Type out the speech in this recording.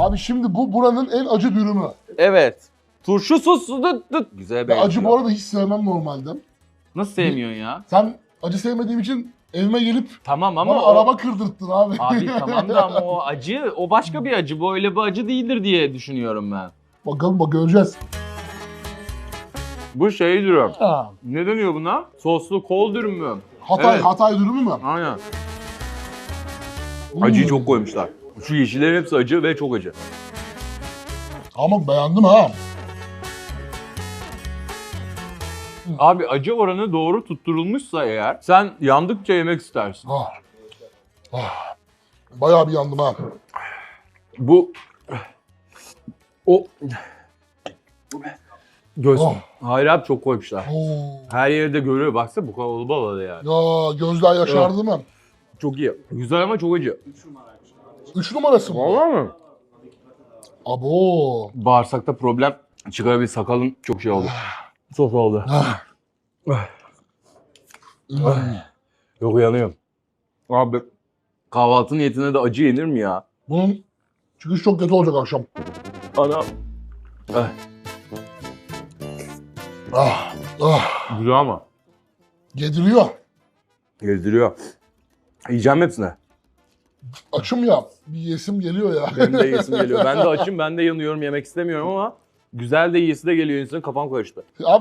Abi şimdi bu buranın en acı dürümü. Evet. Turşu sosu dıt dıt. Güzel Ben benziyor. acı bu arada hiç sevmem normalde. Nasıl sevmiyorsun ya? Sen acı sevmediğim için evime gelip Tamam ama bana o- araba kırdırttın abi. Abi tamam da ama o acı, o başka bir acı. Bu öyle bir acı değildir diye düşünüyorum ben. Bakalım bak göreceğiz. Bu şey dürüm. Ha. Ne deniyor buna? Soslu kol dürüm mü? Hatay, Evet. Hatay dürümü mü? Aynen. Hmm. Acıyı çok koymuşlar. Şu yeşillerin hepsi acı ve çok acı. Ama beğendim ha. Abi acı oranı doğru tutturulmuşsa eğer sen yandıkça yemek istersin. Ah. Ah. Bayağı bir yandım ha. Bu o göz. Oh. Hayır abi çok koymuşlar. Oo. Her yerde görüyor baksana bu kadar olabalı yani. Ya gözler yaşardı mi? Çok iyi. Güzel ama çok acı. Üç numarası mı? Vallahi mı? Abo. Bağırsakta problem çıkarabilir. Sakalın çok şey oldu. Sos oldu. Ah. Hmm. Yok uyanıyorum. Abi kahvaltı niyetine de acı yenir mi ya? Bunun çıkış çok kötü olacak akşam. Ana. Eh, Ah. Ah. güzel ama. Yediriyor. Gezdiriyor. Yiyeceğim hepsine. Açım ya. Bir yesim geliyor ya. Benim de yesim geliyor. Ben de açım, ben de yanıyorum, yemek istemiyorum ama güzel de yiyesi de geliyor insanın kafam karıştı. Abi